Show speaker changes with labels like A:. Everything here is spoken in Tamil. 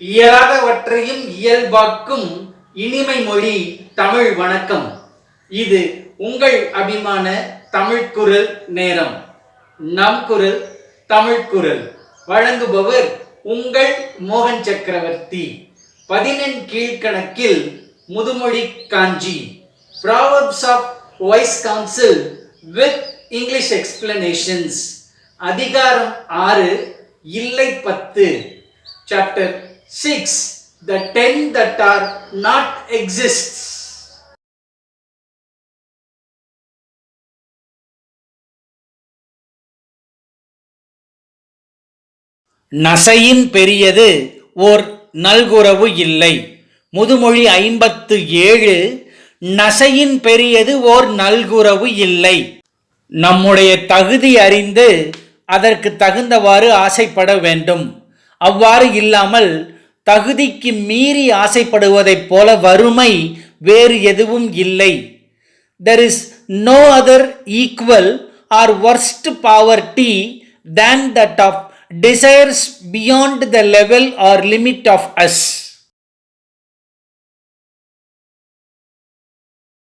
A: இயலாதவற்றையும் இயல்பாக்கும் இனிமை மொழி தமிழ் வணக்கம். இது உங்கள் அபிமான தமிழ் குரல் நேரம். நம் குரல் தமிழ் குரல். வழங்குபவர் உங்கள் மோகன் சக்கரவர்த்தி. பதினெண் கீழ்கணக்கில் முதுமொழி காஞ்சி. Proverbs of wise council with English explanations அதிகாரம் ஆறு இல்லை பத்து. Chapter six to ten that are not exist நசையின் பெரியது ஓர் நல்குறவு இல்லை. முதுமொழி ஐம்பத்து ஏழு நசையின் பெரியது ஓர் நல்குறவு இல்லை. நம்முடைய தகுதி அறிந்து அதற்கு தகுந்தவாறு ஆசைப்பட வேண்டும். அவ்வாறு இல்லாமல் தகுதிக்கு மீறி ஆசைப்படுவதைப் போல வறுமை வேறு எதுவும் இல்லை there is no other equal or worst poverty than that of desires beyond the level or limit of us